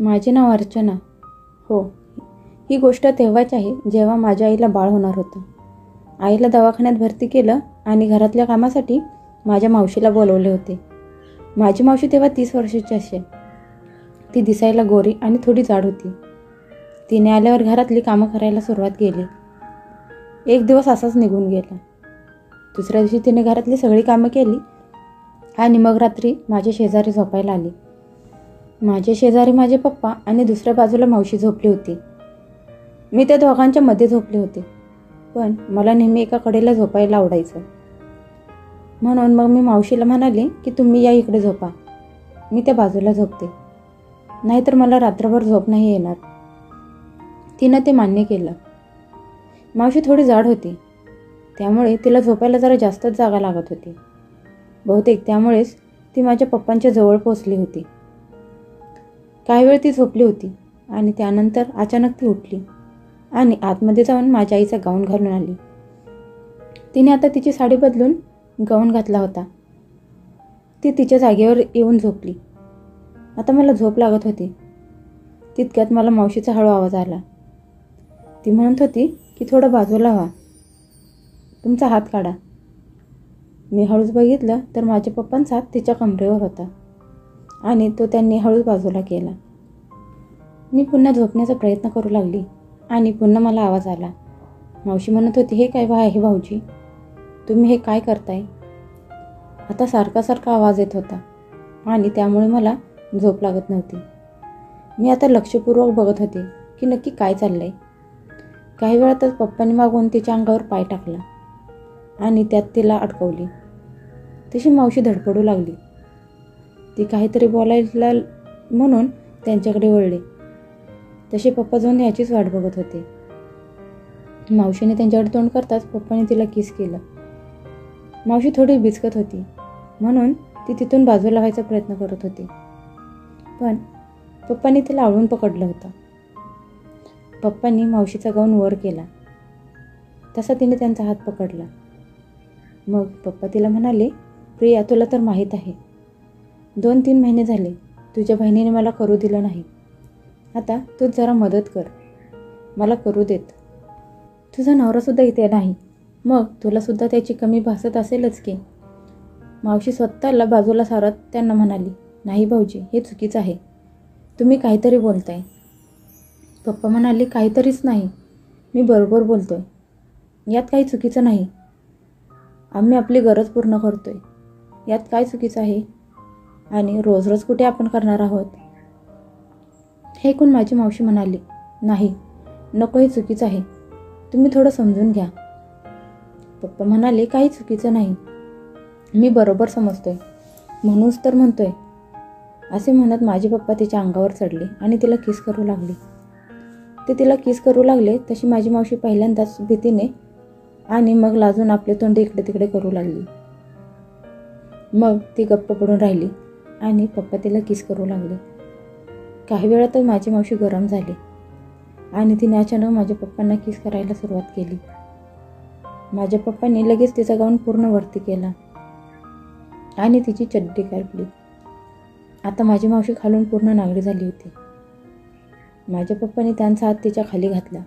माझे नाव अर्चना. हो ही गोष्ट तेव्हाच आहे जेव्हा माझ्या आईला बाळ होणार होतं. आईला दवाखान्यात भरती केलं आणि घरातल्या कामासाठी माझ्या मावशीला बोलवले होते. माझी मावशी तेव्हा तीस वर्षाची असे. ती दिसायला गोरी आणि थोडी जाड होती. तिने आल्यावर घरातली कामं करायला सुरुवात केली. एक दिवस असाच निघून गेला. दुसऱ्या दिवशी तिने घरातली सगळी कामं केली आणि मग रात्री माझ्या शेजारी झोपायला आली. माझ्या शेजारी माझे पप्पा आणि दुसऱ्या बाजूला मावशी झोपली होती. मी त्या दोघांच्या मध्ये झोपले होते. पण मला नेहमी एका कडेला झोपायला आवडायचं. म्हणून मग मी मावशीला म्हणाले की तुम्ही या इकडे झोपा. मी त्या बाजूला झोपते. नाहीतर मला रात्रभर झोप नाही येणार. तिनं ते मान्य केलं. मावशी थोडी जाड होती. त्यामुळे तिला झोपायला जरा जास्तच जागा लागत होती. बहुतेक त्यामुळेच ती माझ्या पप्पांच्या जवळ पोचली होती. काही वेळ ती झोपली होती आणि त्यानंतर अचानक ती उठली आणि आतमध्ये जाऊन माझ्या आईचा गाऊन घालून आली. तिने आता तिची साडी बदलून गाऊन घातला होता. ती तिच्या जागेवर येऊन झोपली. आता मला झोप लागत होती. तितक्यात मला मावशीचा हळू आवाज आला. ती म्हणत होती की थोडं बाजूला व्हा. तुमचा हात काढा. मी हळूच बघितलं तर माझ्या पप्पांचा हात तिच्या कमरेवर होता. आणि तो त्यांनी हळूच बाजूला केला. मी पुन्हा झोपण्याचा प्रयत्न करू लागली आणि पुन्हा मला आवाज आला. मावशी म्हणत होती हे काय बा आहे भाऊजी? तुम्ही हे काय करताय? आता सारखा सारखा आवाज येत होता आणि त्यामुळे मला झोप लागत नव्हती. मी आता लक्षपूर्वक बघत होते की नक्की काय चाललं आहे काही वेळातच पप्पांनी मागून तिच्या अंगावर पाय टाकला आणि त्यात तिला अडकवली. तशी मावशी धडपडू लागली. ती काहीतरी बोलायला म्हणून त्यांच्याकडे वळले. तसे पप्पा जाऊन याचीच वाट बघत होते. मावशीने त्यांच्याकडे तोंड करताच पप्पाने तिला किस केलं. मावशी थोडी बिचकत होती म्हणून ती तिथून बाजूला व्हायचा प्रयत्न करत होती. पण पप्पांनी तिला आवळून पकडलं होतं. पप्पांनी मावशीचा गाऊन वर केला. तसा तिने त्यांचा हात पकडला. मग पप्पा तिला म्हणाले प्रिया तुला तर माहीत आहे दोन तीन महिने झाले. तुझ्या बहिणीने मला करू दिलं नाही. आता तूच जरा मदत कर. मला करू देत. तुझा नवरासुद्धा इथे नाही. मग तुलासुद्धा त्याची कमी भासत असेलच की? मावशी स्वतःला बाजूला सारत त्यांना म्हणाली नाही भाऊजी हे चुकीचं आहे. तुम्ही काहीतरी बोलताय. पप्पा म्हणाले काहीतरीच नाही. मी बरोबर बोलतोय. यात काही चुकीचं नाही. आम्ही आपली गरज पूर्ण करतोय. यात काय चुकीचं आहे? आणि रोज रोज कुठे आपण करणार आहोत? हे ऐकून माझी मावशी म्हणाली? नाही नको हे चुकीचं आहे. तुम्ही थोडं समजून घ्या. पप्पा म्हणाले काही चुकीचं नाही. मी बरोबर समजतोय. म्हणूनच तर म्हणतोय. असे म्हणत माझे पप्पा तिच्या अंगावर चढले आणि तिला किस करू लागले. ते तिला किस करू लागले तशी माझी मावशी पहिल्यांदाच भीतीने आणि मग लाजून आपले तोंड इकडे तिकडे करू लागली. मग ती गप्प पडून राहिली. आणि पप्पा तिला किस करू लागले. काही वेळातच माझी मावशी गरम झाली आणि तिने अचानक माझ्या पप्पांना किस करायला सुरुवात केली. माझ्या पप्पांनी लगेच तिचा गाऊन पूर्ण वरती केला आणि तिची चड्डी काढली आता माझी मावशी खालून पूर्ण नागडी झाली होती. माझ्या पप्पाने त्यांचा हात तिच्या खाली घातला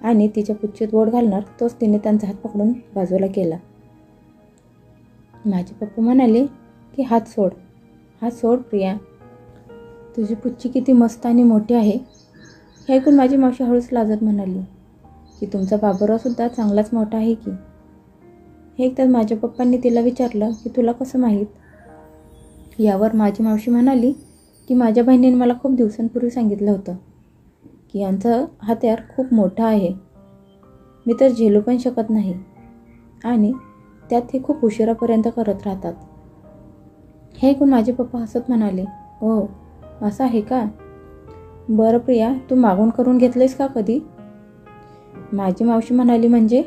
आणि तिच्या पुच्छेत बोट घालणार तोच तिने त्यांचा हात पकडून बाजूला केला. माझे पप्पा म्हणाले की हात सोड. हा सोड प्रिया. तुझी पुच्छी किती मस्त आणि मोठी आहे. हे ऐकून माझी मावशी हळूच लाजत म्हणाली की तुमचा बाबुरावसुद्धा चांगलाच मोठा आहे की? हे एकदा माझ्या पप्पांनी तिला विचारलं की तुला कसं माहीत? यावर माझी मावशी म्हणाली की माझ्या बहिणीने मला खूप दिवसांपूर्वी सांगितलं होतं की यांचं हत्यार खूप मोठं आहे. मी तर झेलू पण शकत नाही. आणि त्यात हे खूप उशिरापर्यंत करत राहतात. हे ऐकून माझे पप्पा हसत म्हणाले हो असं आहे का? बरं प्रिया तू मागून करून घेतलंयस का कधी? माझी मावशी म्हणाली म्हणजे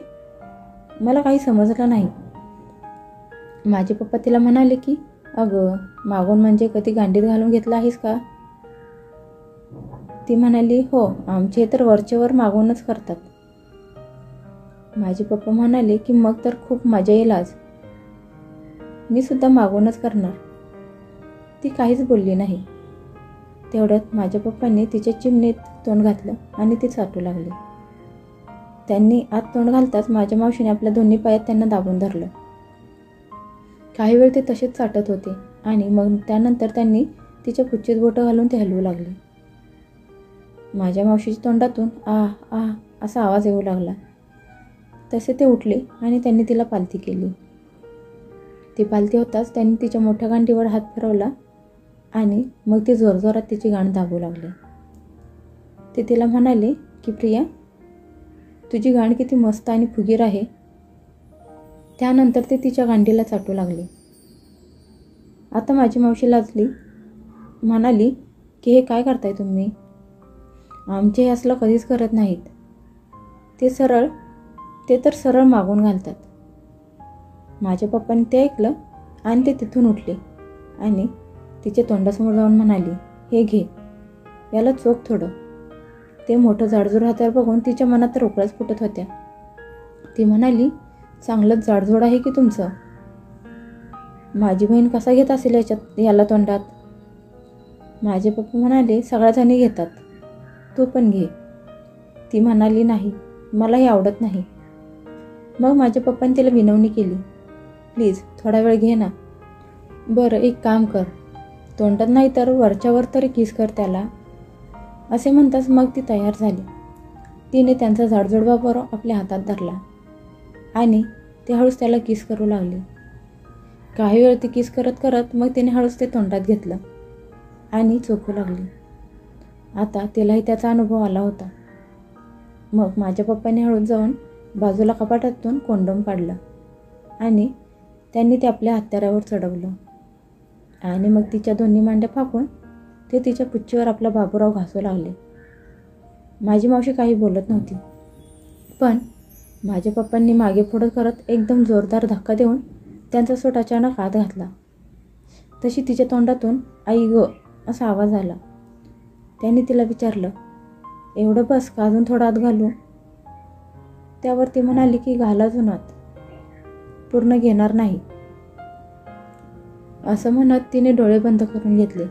मला काही समजलं नाही. माझे पप्पा तिला म्हणाले की अगं मागून म्हणजे कधी गांडीत घालून घेतला आहेस का? ती म्हणाली हो आमचे तर वरचेवर मागूनच करतात. माझे पप्पा म्हणाले की मग तर खूप मजा येईल आज. मी सुद्धा मागूनच करणार. ती काहीच बोलली नाही. तेवढ्यात माझ्या पप्पांनी तिच्या चिमणीत तोंड घातलं आणि ती चाटू लागली. त्यांनी आत तोंड घालताच माझ्या मावशीने आपल्या दोन्ही पायात त्यांना दाबून धरलं. काही वेळ ते तसेच चाटत होते आणि मग त्यानंतर त्यांनी तिच्या कुच्चीत बोटं घालून ते हलवू लागले. माझ्या मावशीच्या तोंडातून आ आ असा आवाज येऊ लागला. तसे ते उठले आणि त्यांनी तिला पालथी केली. ती पालथी होताच त्यांनी तिच्या मोठ्या गांडीवर हात फिरवला आणि मग ते जोरजोरात तिची गाण दाबू लागले. ते तिला म्हणाले की प्रिया तुझी गाण किती मस्त आणि फुगीर आहे. त्यानंतर ते तिच्या गांडीला चाटू लागले. आता माझी मावशी लाजली. म्हणाली की हे काय करताय तुम्ही? आमचे हे असलं कधीच करत नाहीत. ते सरळ ते तर सरळ मागून घालतात. माझ्या पप्पाने ते ऐकलं आणि ते तिथून उठले आणि तिच्या तोंडासमोर जाऊन म्हणाली हे घे. याला चोख थोडं. ते मोठं जाडजूड हातावर बघून तिच्या मनात तर फुटत होत्या. ती म्हणाली चांगलंच जाडजोड आहे की तुमचं? माझी बहीण कसा घेत असेल याच्यात याला तोंडात? माझे पप्पा म्हणाले सगळ्याजणी घेतात. तू पण घे. ती म्हणाली नाही मला हे आवडत नाही. मग माझ्या पप्पाने तिला विनवणी केली प्लीज थोडा वेळ घे ना. बरं एक काम कर. तोंडात नाही तर वरच्यावर तरी किस कर त्याला. असे म्हणताच मग ती तयार झाली. तिने त्यांचा झाडझुडवा बाबर आपल्या हातात धरला. आणि ते हळूच त्याला किस करू लागले. काही वेळ ती किस करत करत मग तिने हळूच ते तोंडात घेतलं आणि चोखू लागली. आता तिलाही त्याचा अनुभव आला होता. मग माझ्या पप्पाने हळूच जाऊन बाजूला कपाटातून कोंडम काढलं आणि त्यांनी ते आपल्या हत्यारावर चढवलं. आणि मग तिच्या दोन्ही मांड्या फाकून ते तिच्या पुच्छीवर आपला बाबूराव घासू लागले. माझी मावशी काही बोलत नव्हती. पण माझ्या पप्पांनी मागे पुढं करत एकदम जोरदार धक्का देऊन त्यांचा सोट अचानक आत घातला. तशी तिच्या तोंडातून आई ग असा आवाज आला. त्यांनी तिला विचारलं एवढं बस का अजून थोडं आत घालू? त्यावर ती म्हणाली की घाला अजून आत. पूर्ण घेणार नाही. असं म्हणत तिने डोळे बंद करून घेतले.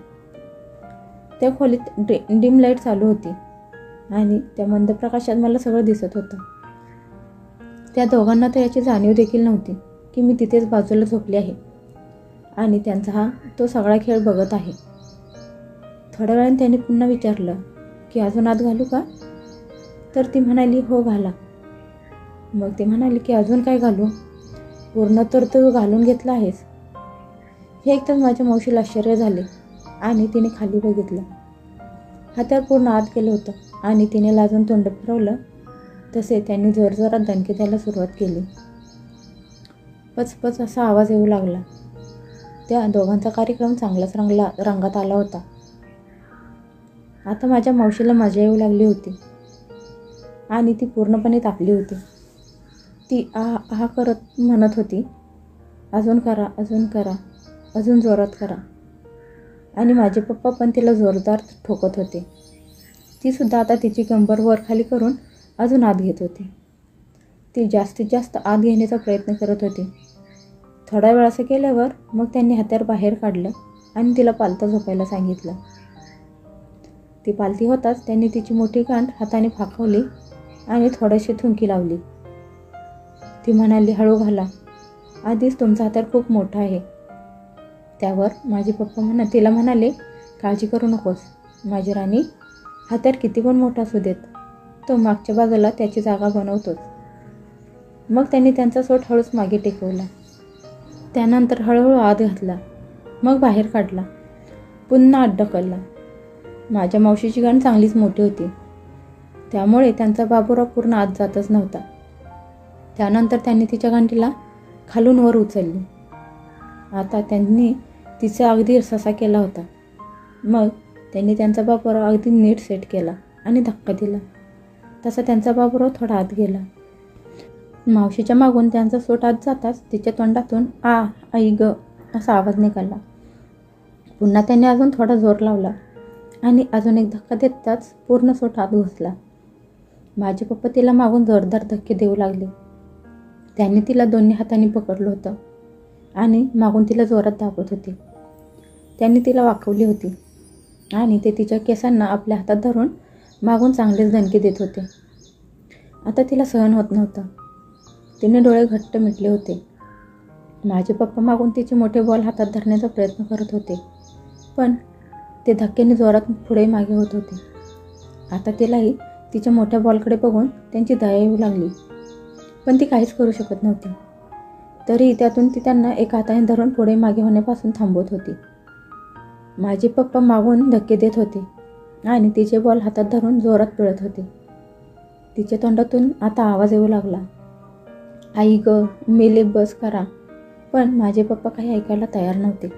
त्या खोलीत डे डिम लाइट चालू होती आणि त्या मंद प्रकाशात मला सगळं दिसत होतं. त्या दोघांना तर याची जाणीव देखील नव्हती की मी तिथेच बाजूला झोपली आहे आणि त्यांचा हा तो सगळा खेळ बघत आहे. थोड्या वेळाने त्याने पुन्हा विचारलं की अजून आत घालू का? तर ती म्हणाली हो घाला. मग ती म्हणाली की अजून काय घालू? पूर्ण तर तू घालून घेतला आहेस हे एकतर माझ्या मावशीला आश्चर्य झाले आणि तिने खाली बघितलं. हात्यावर पूर्ण आत गेलं होतं आणि तिने लाजून तोंड फिरवलं. तसे त्यांनी जोरजोरात दणके द्यायला सुरुवात केली. पचपच असा आवाज येऊ लागला. त्या दोघांचा कार्यक्रम चांगलाच रंगला रंगात आला होता. आता माझ्या मावशीला मजा येऊ लागली होती. आणि ती पूर्णपणे तापली होती. ती आ हा करत म्हणत होती अजून करा अजून करा. अजून जोरात करा. आणि माझे पप्पा पण तिला जोरदार ठोकत होते. तीसुद्धा आता तिची कंबर वर खाली करून अजून आत घेत होती. ती जास्तीत जास्त आत घेण्याचा प्रयत्न करत होती. थोडा वेळ असं केल्यावर मग त्यांनी हत्यार बाहेर काढलं आणि तिला पालतं झोपायला सांगितलं. ती पालती होताच त्यांनी तिची मोठी कांड हाताने फाकवली आणि थोडीशी थुंकी लावली. ती म्हणाली हळू घाला. आधीच तुमचा हातार खूप मोठा आहे. त्यावर माझे पप्पा म्हणा तिला म्हणाले काळजी करू नकोस. माझी राणी हात्यार किती पण मोठा असू देत तो मागच्या बाजूला त्याची जागा बनवतोच. मग त्यांनी त्यांचा सोट हळूच मागे टेकवला. त्यानंतर हळूहळू आत घातला. मग बाहेर काढला. पुन्हा आत ढकलला. माझ्या मावशीची गाण चांगलीच मोठी होती. त्यामुळे त्यांचा बाबुराव पूर्ण आत जातच नव्हता. त्यानंतर त्यांनी तिच्या गांडीला खालून वर उचलली. आता त्यांनी तिचा अगदी ससा केला होता. मग त्यांनी त्यांचा बापराव अगदी नीट सेट केला आणि धक्का दिला. तसा त्यांचा बापराव थोडा आत गेला. मावशीच्या मागून त्यांचा सोट आत जाताच तिच्या तोंडातून आ आई ग असा आवाज निघाला. पुन्हा त्यांनी अजून थोडा जोर लावला आणि अजून एक धक्का देताच पूर्ण सोट आत घुसला. माझे पप्पा तिला मागून जोरदार धक्के देऊ लागले. त्यांनी तिला दोन्ही हातांनी पकडलं होतं आणि मागून तिला जोरात दाबत होते. त्यांनी तिला वाकवली होती. आणि ते तिच्या केसांना आपल्या हातात धरून मागून चांगलेच दणके देत होते. आता तिला सहन होत नव्हतं. तिने डोळे घट्ट मिटले होते. माझे पप्पा मागून तिचे मोठे बॉल हातात धरण्याचा प्रयत्न करत होते. पण ते धक्क्याने जोरात पुढे मागे होत होते. आता तिलाही तिच्या मोठ्या बॉलकडे बघून त्यांची दया येऊ लागली. पण ती काहीच करू शकत नव्हती. तरी त्यातून ती त्यांना एका हाताने धरून पुढे मागे होण्यापासून थांबवत होती. माझे पप्पा मागून धक्के देत होते आणि तिचे बॉल हातात धरून जोरात पिळत होते. तिच्या तोंडातून आता आवाज येऊ लागला. आई ग मेले बस करा. पण माझे पप्पा काही ऐकायला तयार नव्हते.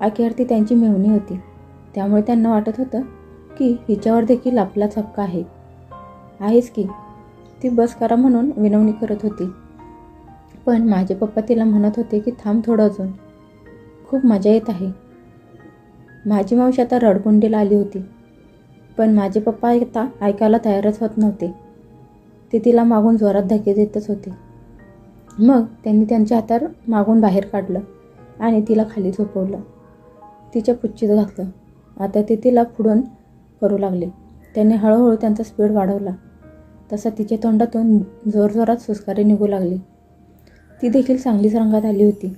अखेर ती त्यांची मेवणी होती. त्यामुळे त्यांना वाटत होतं की हिच्यावर देखील आपलाच हक्क आहे. आहेच की ती बस करा म्हणून विनवणी करत होती. पण माझे पप्पा तिला म्हणत होते की थांब थोडं अजून. खूप मजा येत आहे. माझी मावशी आता रडकुंडीला आली होती. पण माझे पप्पा आता ऐकायला तयारच होत नव्हते. ते तिला मागून जोरात धक्के देतच होते. मग त्यांनी त्यांच्या हातावर मागून बाहेर काढलं आणि तिला खाली झोपवलं. तिच्या पुच्छीत घातलं. आता ते तिला फुडून करू लागले. त्यांनी हळूहळू त्यांचा स्पीड वाढवला. तसा तिच्या तोंडातून जोरजोरात सुस्कारे निघू लागले. ती देखील चांगलीच रंगात आली होती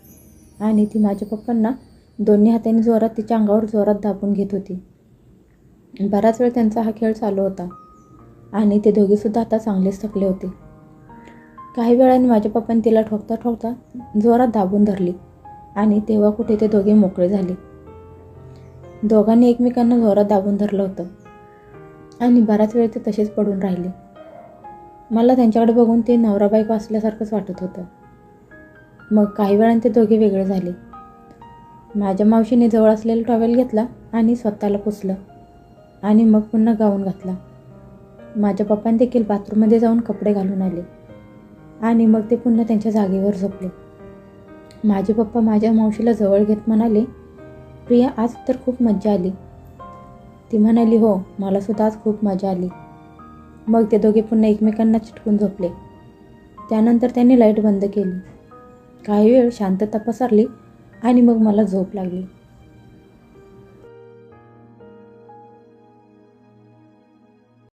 आणि ती माझ्या पप्पांना दोन्ही हातांनी जोरात तिच्या अंगावर जोरात दाबून घेत होती. बराच वेळ त्यांचा हा खेळ चालू होता आणि ते दोघेसुद्धा आता चांगलेच थकले होते. काही वेळाने माझ्या पप्पाने तिला ठोकता ठोकता जोरात दाबून धरली आणि तेव्हा कुठे ते दोघे मोकळे झाले. दोघांनी एकमेकांना जोरात दाबून धरलं होतं आणि बराच वेळ ते तसेच पडून राहिले. मला त्यांच्याकडे बघून ते नवरा बायको असल्यासारखंच वाटत होतं. मग काही वेळाने ते दोघे वेगळे झाले. माझ्या मावशीने जवळ असलेला टॉवेल घेतला आणि स्वतःला पुसलं. आणि मग पुन्हा गाऊन घातला. माझ्या पप्पाने देखील बाथरूममध्ये जाऊन कपडे घालून आले. आणि मग ते पुन्हा त्यांच्या जागेवर झोपले. माझे पप्पा माझ्या मावशीला जवळ घेत म्हणाले प्रिया आज तर खूप मज्जा आली. ती म्हणाली हो मलासुद्धा आज खूप मजा आली. मग ते दोघे पुन्हा एकमेकांना चिटकून झोपले. त्यानंतर त्यांनी लाइट बंद केली. काही वेळ शांतता पसरली आणि मग मला झोप लागली.